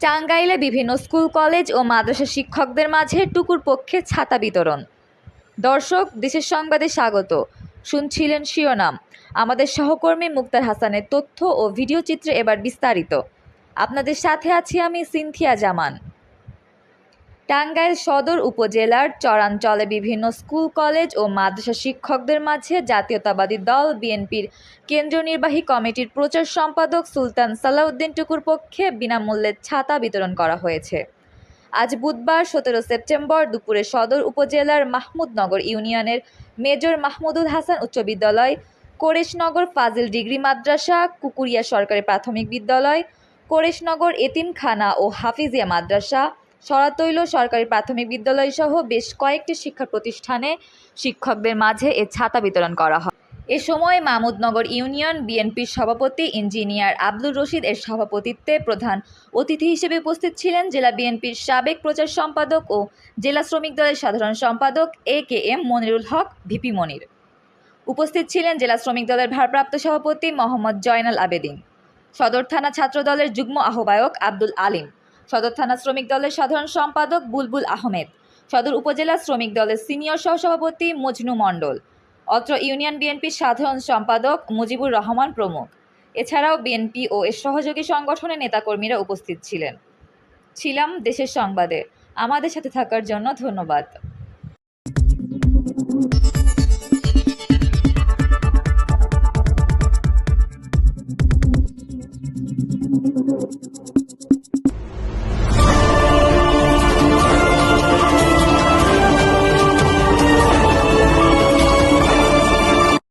টাঙ্গাইলে বিভিন্ন school, college ও মাদ্রাসা শিক্ষকদের মাঝে টুকুর পক্ষে ছাতা বিতরণ। দর্শক, দেশের সংবাদে স্বাগত। শুনছিলেন শিরোনাম। আমাদের সহকর্মী মুক্তার হাসানের তথ্য ও ভিডিও চিত্রে এবার বিস্তারিত। আপনাদের সাথে আছি আমি সিনথিয়া জামান। টাঙ্গাইল সদর উপজেলার চরাঞ্চলে বিভিন্ন স্কুল, কলেজ ও মাদ্রাসা শিক্ষকদের মাঝে জাতীয়তাবাদী দল, বিএনপির কেন্দ্রীয় নির্বাহী কমিটির প্রচার সম্পাদক সুলতান সালাউদ্দিন টুকুর পক্ষে বিনামূল্যে ছাতা বিতরণ করা হয়েছে। আজ বুধবার, সতেরো সেপ্টেম্বর, দুপুরে সদর উপজেলার মাহমুদনগর ইউনিয়নের মেজর মাহমুদুল হাসান উচ্চ বিদ্যালয়, কোরেশনগর ফাজিল ডিগ্রি মাদ্রাসা, কুকুরিয়া সরকারি প্রাথমিক বিদ্যালয়, কোরেশনগর এতিমখানা ও হাফিজিয়া মাদ্রাসা সরাতৈল সরকারি প্রাথমিক বিদ্যালয় সহ বেশ কয়েকটি শিক্ষা প্রতিষ্ঠানে শিক্ষকদের মাঝে এ ছাতা বিতরণ করা হয়। এ সময় মামুদনগর ইউনিয়ন বিএনপির সভাপতি ইঞ্জিনিয়ার আব্দুর রশিদ এর সভাপতিত্বে প্রধান অতিথি হিসেবে উপস্থিত ছিলেন জেলা বিএনপির সাবেক প্রচার সম্পাদক ও জেলা শ্রমিক দলের সাধারণ সম্পাদক A K M Monirul Haque, VP Monir. উপস্থিত ছিলেন জেলা শ্রমিক দলের ভারপ্রাপ্ত সভাপতি মোহাম্মদ জয়নাল আবেদিন। সদর থানা ছাত্র দলের যুগ্ম আহ্বায়ক আব্দুল আলিম। সদর থানা শ্রমিক দলের সাধারণ সম্পাদক বুলবুল আহমেদ, সদর উপজেলা শ্রমিক দলের সিনিয়র সহসভাপতি মজনু মণ্ডল, অত্র ইউনিয়ন বিএনপির সাধারণ সম্পাদক মুজিবুর রহমান প্রমুখ। এছাড়াও বিএনপি ও এর সহযোগী সংগঠনের নেতাকর্মীরা উপস্থিত ছিলেন। ছিলাম দেশের সংবাদে। আমাদের সাথে থাকার জন্য ধন্যবাদ।